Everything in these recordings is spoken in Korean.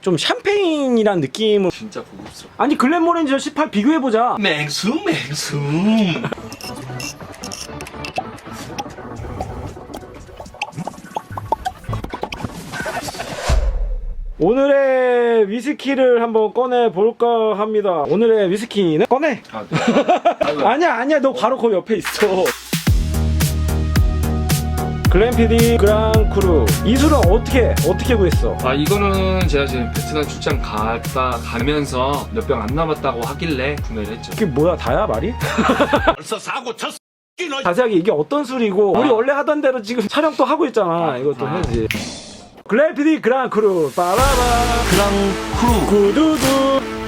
좀 샴페인이란 느낌을 진짜 고급스러워. 아니 글렌모렌저 18 비교해보자 맹수 맹수. 오늘의 위스키를 한번 꺼내볼까 합니다 오늘의 위스키는 꺼내 아, 네. 아이고. 아니야 아니야 너 바로 그 옆에 있어 글램피디 그랑크루 이 술은 어떻게 어떻게 구했어? 아 이거는 제가 지금 베트남 출장 갔다 가면서 몇 병 안 남았다고 하길래 구매를 했죠. 이게 뭐야 다야 말이? 벌써 사고 쳤어. 자세하게 이게 어떤 술이고 우리 아. 원래 하던 대로 지금 촬영 또 하고 있잖아 아, 이것도 아. 해야지 글램피디 그랑크루 빠라바 그랑 구두두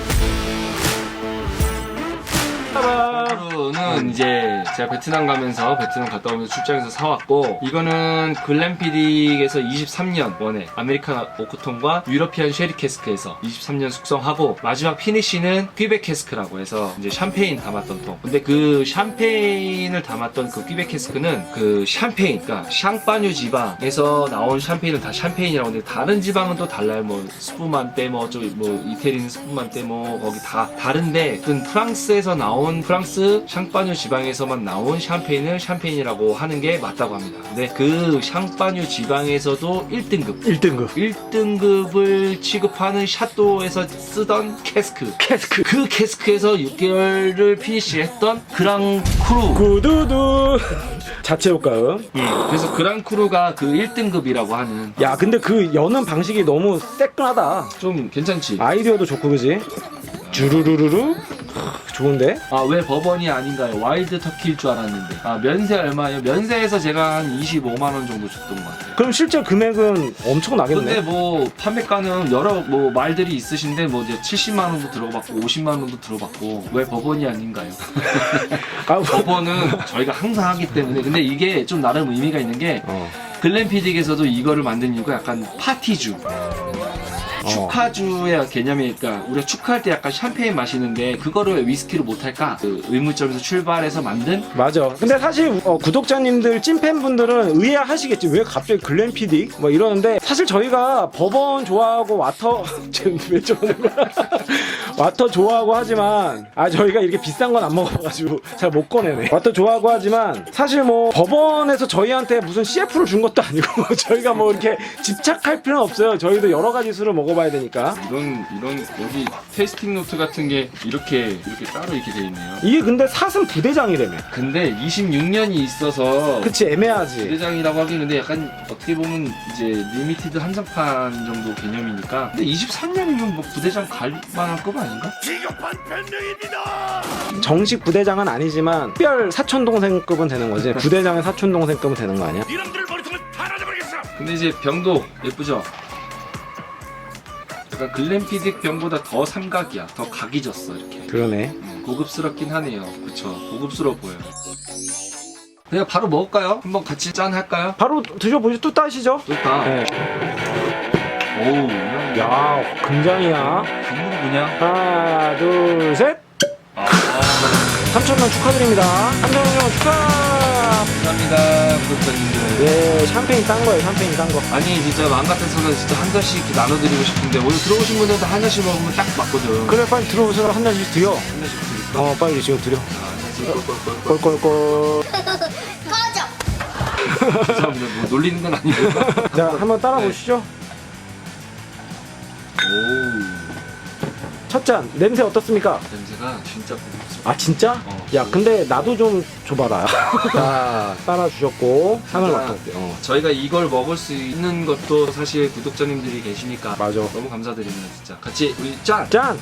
는 이제 제가 베트남 가면서 베트남 갔다 오면서 출장에서 사왔고 이거는 글램피딕에서 23년 원에 아메리칸 오크통과 유러피안 쉐리 캐스크에서 23년 숙성하고 마지막 피니쉬는 퀴백 캐스크라고 해서 이제 샴페인 담았던 통. 근데 그 샴페인을 담았던 그 퀴백 캐스크는 그 샴페인, 그러니까 샹파뉴 지방에서 나온 샴페인을 다 샴페인이라고 하는데 다른 지방은 또 달라요. 뭐 스푸만떼 뭐 저기 뭐 이태리는 스푸만떼 뭐 거기 다 다른데 그 프랑스에서 나온 프랑스 샹파뉴 지방에서만 나온 샴페인을 샴페인이라고 하는 게 맞다고 합니다. 근데 그 샹파뉴 지방에서도 1등급. 1등급. 1등급을 취급하는 샤또에서 쓰던 캐스크. 캐스크. 그 캐스크에서 6개월을 피니시했던 그랑 크루. 구두두. 자체 효과음 그래서 그랑 크루가 그 1등급이라고 하는. 야 근데 그 여는 방식이 너무 새끈하다. 좀 괜찮지? 아이디어도 좋고 그지? 주르르르르 크, 좋은데? 아 왜 버번이 아닌가요? 와일드 터키일 줄 알았는데 아 면세 얼마예요? 면세에서 제가 한 25만원 정도 줬던 것 같아요 그럼 실제 금액은 엄청 나겠네 근데 뭐 판매가는 여러 뭐 말들이 있으신데 뭐 이제 70만 원도 들어봤고 50만 원도 들어봤고 왜 법원이 아닌가요? 아, 뭐- 법원은 저희가 항상 하기 때문에 근데 이게 좀 나름 의미가 있는 게 어. 글램피딕에서도 이거를 만든 이유가 약간 파티주 축하주의 개념이 그러니까 우리가 축하할 때 약간 샴페인 마시는데 그거를 왜 위스키로 못할까? 그 의문점에서 출발해서 만든 맞아. 근데 사실 어, 구독자님들 찐팬분들은 의아하시겠지. 왜 갑자기 글램피딕? 뭐 이러는데 사실 저희가 버번 좋아하고 와터 지금 왜 저러는 거야? 와터 좋아하고 하지만 아 저희가 이렇게 비싼 건 안 먹어가지고 잘 못 꺼내네. 와터 좋아하고 하지만 사실 뭐 버번에서 저희한테 무슨 CF를 준 것도 아니고 저희가 뭐 이렇게 집착할 필요는 없어요. 저희도 여러 가지 술을 먹어 봐야 되니까. 이런 이런 여기 테이스팅 노트 같은 게 이렇게 이렇게 따로 이렇게 돼 있네요. 이게 근데 사슴 부대장이라며. 근데 26년이 있어서 그치 애매하지. 부대장이라고 하긴 근데 약간 어떻게 보면 이제 리미티드 한정판 정도 개념이니까 근데 23년이면 뭐 부대장 갈 만한 급 아닌가? 비겁한 변명입니다. 정식 부대장은 아니지만 특별 사촌 동생급은 되는 거지. 부대장의 사촌 동생급은 되는 거 아니야? 이놈들 머리통을 달아줘버리겠어. 근데 이제 병도 예쁘죠? 약간 글램피딕 병보다 더 삼각이야 더 각이 졌어 이렇게 그러네. 음, 고급스럽긴 하네요 그쵸 고급스러워 보여요 그냥 바로 먹을까요? 한번 같이 짠 할까요? 바로 드셔보시죠. 또 따시죠. 좋다 네. 오우 야, 금장이야. 전부 그냥 하나, 둘, 셋. 아, 3천명 축하드립니다. 3천명 축하. 감사합니다 구독자님들 예, 샴페인 딴 거예요. 샴페인 딴 거. 아니 진짜 마음 같아서는 진짜 한 잔씩 이렇게 나눠드리고 싶은데 오늘 들어오신 분들도 한 잔씩 먹으면 딱 맞거든 그래, 빨리 들어오세요. 한 잔씩 드려. 한 잔씩 드릴까? 어, 빨리 지금 드려. 아, 한 잔씩 꼴꼴꼴꼴 꼴꼴꼴. 죄송합니다 뭐 놀리는 건 아니고 자, 한번 따라 보시죠. 오 첫 잔, 냄새 어떻습니까? 냄새가 진짜 고급스러워 아, 진짜? 어. 야, 근데 나도 좀 줘봐라. 자, 따라 주셨고, 진짜. 맡아볼게요. 어, 저희가 이걸 먹을 수 있는 것도 사실 구독자님들이 계시니까 맞아. 너무 감사드립니다 진짜 같이 우리 짠! 짠!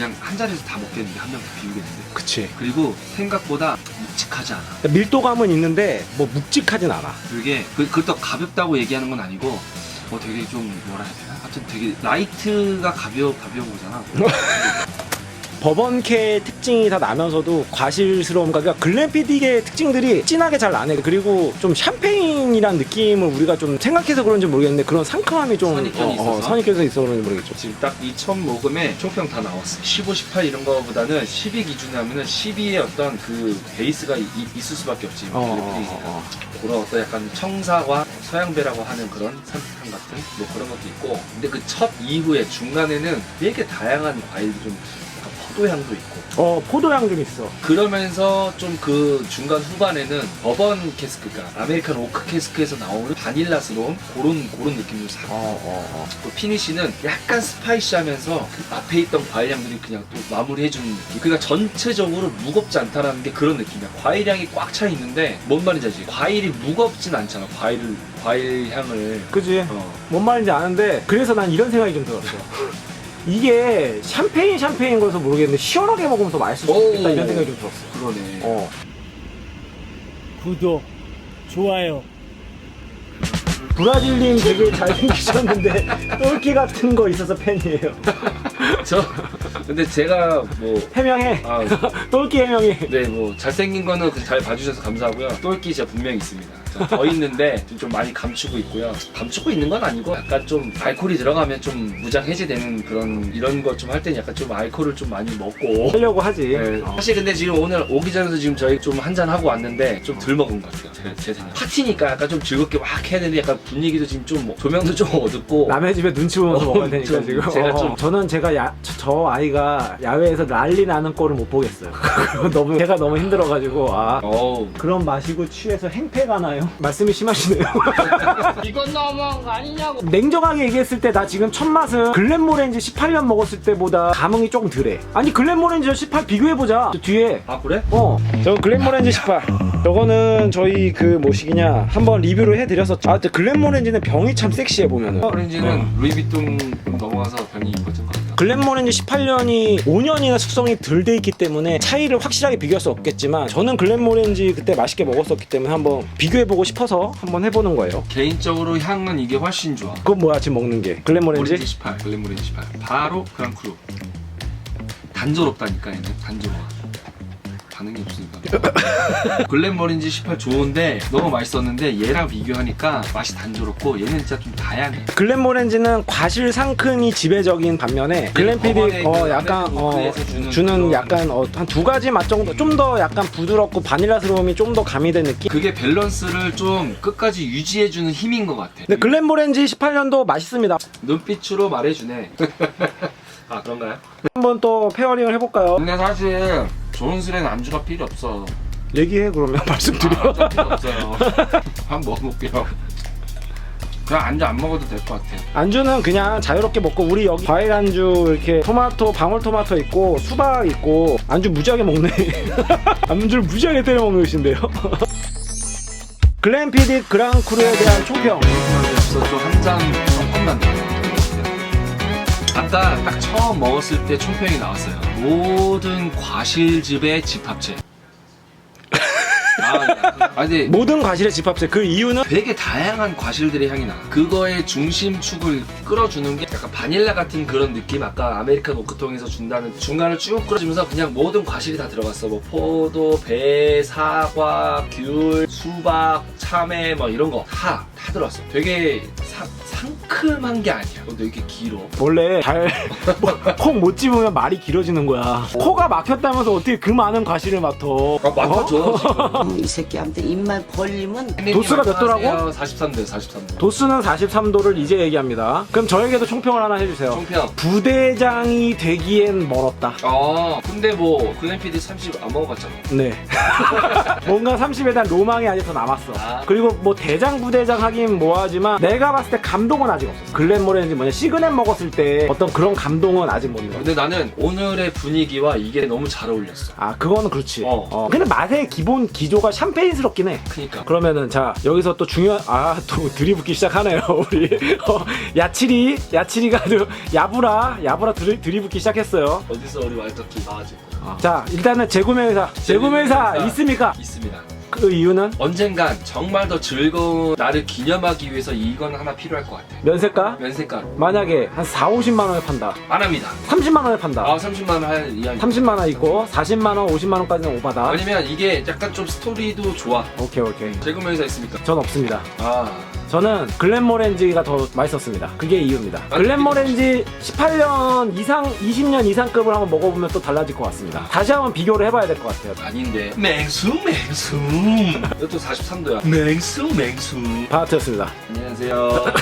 그냥 한 자리에서 다 먹겠는데 한명다 비우겠는데 그치. 그리고 생각보다 묵직하지 않아 밀도감은 있는데, 뭐 묵직하진 않아. 그게 그, 그렇다고 가볍다고 얘기하는 건 아니고 뭐 되게 좀 뭐라 해야 되나? 하여튼 되게 라이트가 가벼워 가벼워 보잖아 버번캐의 특징이 다 나면서도 과실스러움과 그러니까 글램피딕의 특징들이 진하게 잘 나네. 그리고 좀 샴페인 샴페인이란 느낌을 우리가 좀 생각해서 그런지 모르겠는데 그런 상큼함이 좀 선입견이 있어서? 선입견이 있어 그런지 모르겠죠. 지금 딱 이 첫 모금에 총평 다 나왔어. 15, 18 이런 거보다는 12 기준에 하면은 12의 어떤 그 베이스가 이- 이- 있을 수밖에 없지. 어, 어. 어, 어. 그런 어떤 약간 청사와 서양배라고 하는 그런 산뜻한 같은 뭐 그런 것도 있고 근데 그 첫 이후에 중간에는 되게 다양한 과일이 좀 포도향도 있고 어 포도향 좀 있어. 그러면서 좀 그 중간 후반에는 버번 캐스크가 아메리칸 오크 캐스크에서 나오는 바닐라스러운 그런 그런 느낌도 싹 어, 어, 어. 그 피니쉬는 약간 스파이시하면서 그 앞에 있던 과일 향들이 그냥 또 마무리해주는 느낌. 그러니까 전체적으로 무겁지 않다라는 게 그런 느낌이야. 과일 향이 꽉 차 있는데 뭔 말인지 알지? 과일이 무겁진 않잖아. 과일을 과일 향을. 그지? 어. 뭔 말인지 아는데 그래서 난 이런 생각이 좀 들었어. 이게 샴페인 샴페인 거라서 모르겠는데 시원하게 먹으면 더 맛있을 수 있겠다 오. 이런 생각이 좀 들었어. 그러네. 어. 구독, 좋아요. 브라질님 되게 잘생기셨는데 똘끼 같은 거 있어서 팬이에요. 저 근데 제가 뭐 해명해. 아, 똘끼 해명해. 네, 뭐 잘생긴 거는 잘 봐주셔서 감사하고요. 똘끼 진짜 분명히 있습니다. 저더 있는데 좀- 좀 많이 감추고 있고요. 감추고 있는 건 아니고 약간 좀 알코올이 들어가면 좀 무장 해제되는 그런 이런 거좀할 때는 약간 좀 알코올을 좀 많이 먹고. 하려고 하지. 네, 어. 사실 근데 지금 오늘 오기 전에도 지금 저희 좀 한잔 하고 왔는데 좀 덜 먹은 것 같아요. 제, 제 생각. 파티니까 약간 좀 즐겁게 막 해야 되는데 약간 분위기도 지금 좀 뭐- 조명도 좀 어둡고. 남의 집에 눈치 보면서 어, 먹어야 되니까 좀 지금. 제가 어, 좀- 저는 제가 야, 저, 저 아이가 야외에서 난리 나는 꼴을 못 보겠어요. 너무 제가 너무 힘들어가지고 아 어우. 그런 마시고 취해서 행패가 나요? 말씀이 심하시네요. 이건 너무한 거 아니냐고. 냉정하게 얘기했을 때 나 지금 첫 맛은 글렌모렌지 18년 먹었을 때보다 감흥이 조금 덜해. 아니 글렌모렌지 18 비교해보자. 저 뒤에 아 그래? 어, 저 글렌모렌지 18. 저거는 저희 그 뭐시기냐 한번 리뷰를 해드렸었죠. 아, 근데 글렌모렌지는 병이 참 섹시해 보면은. 오렌지는 루이비통 넘어가서 병이 같다. 글렌모렌지 18년이 5년이나 숙성이 덜 돼 있기 때문에 차이를 확실하게 비교할 수 없겠지만 저는 글렌모렌지 그때 맛있게 먹었었기 때문에 한번 비교해보고 싶어서 한번 해보는 거예요. 개인적으로 향은 이게 훨씬 좋아. 그건 뭐야 지금 먹는 게 글렌모렌지? 오렌지 18, 글렌모렌지 18. 바로 그랑크루. 단조롭다니까 얘는 단조로워. 반응이 없으니까. 글렌모렌지 18 좋은데 너무 맛있었는데 얘랑 비교하니까 맛이 단조롭고 얘는 진짜 좀 다양해. 글렌모렌지는 과실 상큼이 지배적인 반면에 글렌피디 법원의 어그 약간 아메리칸 어 주는 주는 그런- 약간 어, 한 두 가지 맛 정도 좀 더 약간 부드럽고 바닐라스러움이 좀 더 가미된 느낌. 그게 밸런스를 좀 끝까지 유지해주는 힘인 것 같아. 근데 글렌모렌지 18년도 맛있습니다. 눈빛으로 말해주네. 아 그런가요? 한번 또 페어링을 해볼까요? 근데 사실 좋은 술에는 안주가 필요 없어. 얘기해 그러면 말씀드려. 아, 안주 필요 없어요. 한번 먹어볼게요. 그냥 안주 안 먹어도 될 것 같아요. 안주는 그냥 자유롭게 먹고 우리 여기 과일 안주 이렇게 토마토 방울토마토 있고 수박 있고 안주 무지하게 먹네 안주를 무지하게 때려 먹는 것인데요 글렌피디 그랑크루에 대한 총평 없어 좀한잔 조금 난다. 아까 딱 처음 먹었을 때 총평이 나왔어요. 모든 과실즙의 집합체. 아, 아 근데 모든 과실의 집합체 그 이유는 되게 다양한 과실들의 향이 나. 그거의 중심축을 끌어주는 게 약간 바닐라 같은 그런 느낌. 아까 아메리칸 오크통에서 준다는 중간을 쭉 끌어주면서 그냥 모든 과실이 다 들어갔어. 뭐 포도, 배, 사과, 귤, 수박, 참외 뭐 이런 거 다 다 들어왔어. 되게 사- 상큼한 게 아니야. 근데 이렇게 길어. 원래 잘콕 못 집으면 말이 길어지는 거야 코가 막혔다면서 어떻게 그 많은 과실을 맡아 아 맡아줘. 지금. 이 새끼한테 입만 벌리면 도수가 몇 도라고? 43도, 43도. 도수는 43도를 이제 얘기합니다 그럼 저에게도 총평을 하나 해주세요 총평. 부대장이 되기엔 멀었다 아, 근데 뭐 글램피디 30 안 먹어봤잖아. 네. 뭔가 30에 대한 로망이 아직 더 남았어. 아. 그리고 뭐 대장 부대장 하긴 뭐하지만 내가 봤을 때 감 동은 아직 없어. 글렌모렌지 뭐냐 시그넷 먹었을 때 어떤 그런 감동은 아직 못 느껴. 근데 나는 오늘의 분위기와 이게 너무 잘 어울렸어. 아 그거는 그렇지. 어. 어. 근데 맛의 기본 기조가 샴페인스럽긴 해. 그니까. 그러면은 자 여기서 또 중요한 아 또 들이붓기 시작하네요 우리 어, 야치리 야치리가 아주 야부라 야부라 들이, 들이붓기 시작했어요. 어디서 우리 왈터키 나와지고. 자 일단은 재구매 회사 재구매 회사 재구매 회사. 있습니까? 있습니다. 그 이유는 언젠간 정말 더 즐거운 나를 기념하기 위해서 이건 하나 필요할 것 같아. 면세가? 면세가로. 만약에 한 4, 50만 원에 판다. 안 합니다. 30만 원에 판다. 아, 30만 원할 이하입니다. 30만 원 있고 40만 원, 50만 원까지는 오바다. 왜냐면 이게 약간 좀 스토리도 좋아. 오케이 오케이. 재구매 회사 있습니까? 전 없습니다. 아, 저는 글렌모렌지가 더 맛있었습니다. 그게 이유입니다. 아, 글렌모렌지 18년 이상, 20년 이상급을 한번 먹어보면 또 달라질 것 같습니다. 다시 한번 비교를 해봐야 될 것 같아요. 아닌데. 맹수, 맹수. 이것도 43도야. 맹수, 맹수. 바하트였습니다. 안녕하세요.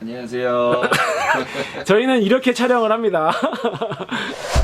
안녕하세요. 저희는 이렇게 촬영을 합니다.